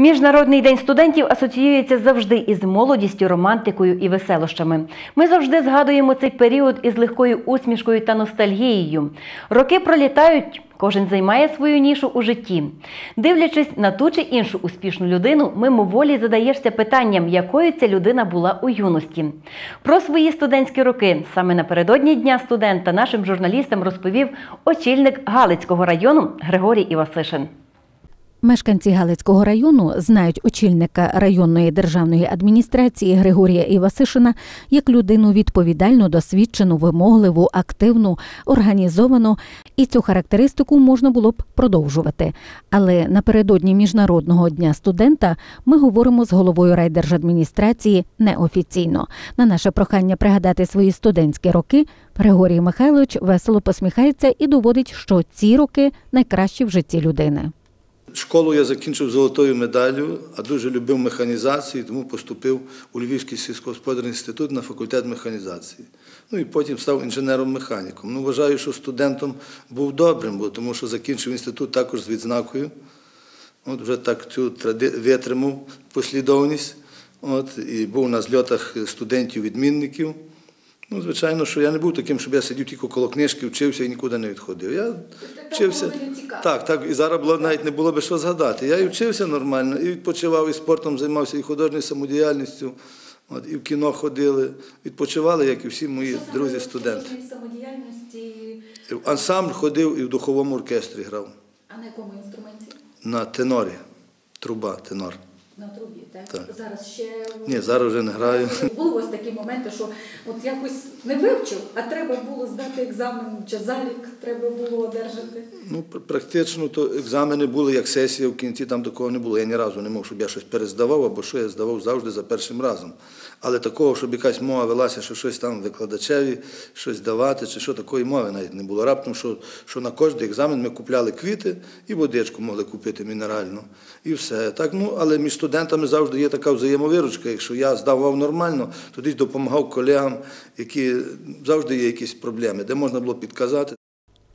Міжнародний день студентів асоціюється завжди із молодістю, романтикою і веселощами. Ми завжди згадуємо цей період із легкою усмішкою та ностальгією. Роки пролітають, кожен займає свою нішу у житті. Дивлячись на ту чи іншу успішну людину, мимоволі задаєшся питанням, якою ця людина була у юності. Про свої студентські роки саме напередодні дня студента нашим журналістам розповів очільник Галицького району Григорій Івасишин. Мешканці Галицького району знають очільника районної державної адміністрації Григорія Івасишина як людину відповідальну, досвідчену, вимогливу, активну, організовану, і цю характеристику можна було б продовжувати. Але напередодні міжнародного дня студента ми говоримо з головою райдержадміністрації неофіційно. На наше прохання пригадати свої студентські роки Григорій Михайлович весело посміхається і доводить, що ці роки найкращі в житті людини. Школу я закінчив золотою медаллю, а дуже любив механізацію, тому поступив у Львівський сільськогосподарський інститут на факультет механізації. Ну і потім став інженером-механіком. Ну, вважаю, що студентом був добрим, бо тому що закінчив інститут також з відзнакою. От вже так цю тради... витримав послідовність. От, і був на зльотах студентів-відмінників. Ну, звичайно, що я не був таким, щоб я сидів тільки коло книжки, вчився і нікуди не відходив. Я вчився. Так, так, і зараз було, навіть не було би що згадати. Я і вчився нормально, і відпочивав, і спортом займався, і художньою самодіяльністю. От, і в кіно ходили, відпочивали, як і всі мої друзі-студенти. самодіяльності, В ансамбль ходив і в духовому оркестрі грав. а на якому інструменті? На тенорі. Труба, тенор. На трубі, так? Так. Зараз ще Ні, зараз вже не граю. були у вас такі моменти, що от якось не вивчив, а треба було здати екзамен чи залік треба було одержати. Ну, практично то екзамени були як сесія в кінці, там такого не було. Я ні разу не мав, щоб я щось перездавав, або що я здавав завжди за першим разом. Але такого, щоб якась мова велася, що щось там викладачеві, щось давати, чи що такої мови навіть не було. Раптом, що, що на кожен екзамен ми купляли квіти і водичку могли купити мінеральну. І все. Так, ну, але між студентами завжди є така взаємовиручка. Якщо я здавав нормально, то десь допомагав колегам, які завжди є якісь проблеми, де можна було підказати.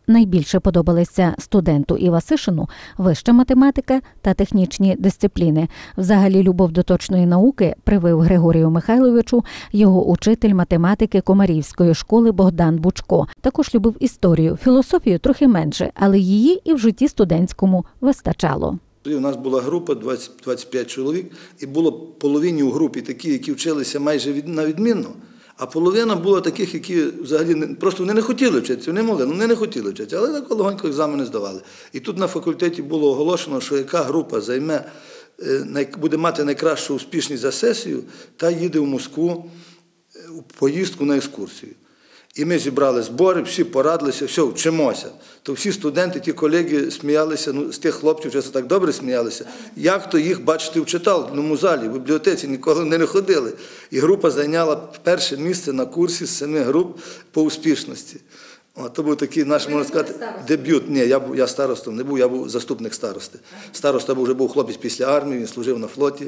Найбільше подобалися студенту Івасишину вища математика та технічні дисципліни. Взагалі, любов до точної науки привив Григорію Михайловичу його учитель математики Комарівської школи Богдан Бучко. Також любив історію, філософію трохи менше, але її і в житті студентському вистачало. У нас була група 20, 25 чоловік, і було половині у групі такі, які вчилися майже від, на відмінно, а половина була таких, які взагалі не, просто вони не хотіли вчитися, вони могли, вони не хотіли вчитися, але так легонько екзамени здавали. І тут на факультеті було оголошено, що яка група займе, е, буде мати найкращу успішність за сесію, та їде в Москву е, у поїздку на екскурсію. І ми зібрали збори, всі порадилися, все, вчимося. То всі студенти, ті колеги сміялися, ну, з тих хлопців, чесно так добре сміялися. Як то їх бачити в читальному залі, в бібліотеці ніколи не ходили. І група зайняла перше місце на курсі з семи груп по успішності. О, то був такий наш, можна сказати, дебют. Ні, я, був, я старостом не був, я був заступник старости. Староста вже був хлопець після армії, він служив на флоті,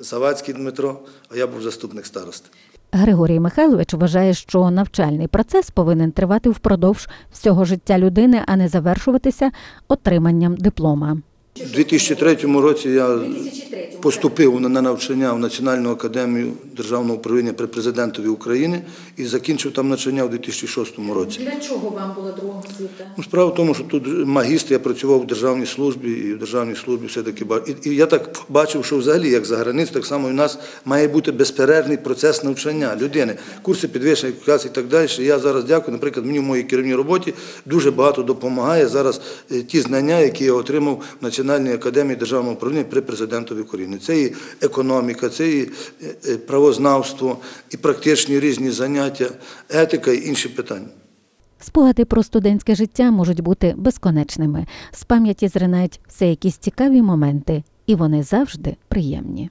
Савацький Дмитро, а я був заступник старости. Григорій Михайлович вважає, що навчальний процес повинен тривати впродовж всього життя людини, а не завершуватися отриманням диплома. У 2003 році я 2003 поступив на навчання в Національну академію державного управління при президентові України і закінчив там навчання у 2006 році. Для чого вам була друга освіта? Ну, Справа в тому, що тут магістр, я працював в державній службі, і в державній службі все-таки ба- і, і я так бачив, що взагалі, як за границю, так само і в нас має бути безперервний процес навчання людини, курси підвищення кваліфікації і так далі. Я зараз дякую, наприклад, мені в моїй керівній роботі дуже багато допомагає зараз е, ті знання, які я отримав в Національній академії державного управління при президентові України. Це і економіка, це і е, е, правознавство, і практичні різні заняття, етика і інші питання. Спогади про студентське життя можуть бути безконечними. З пам'яті зринають все якісь цікаві моменти, і вони завжди приємні.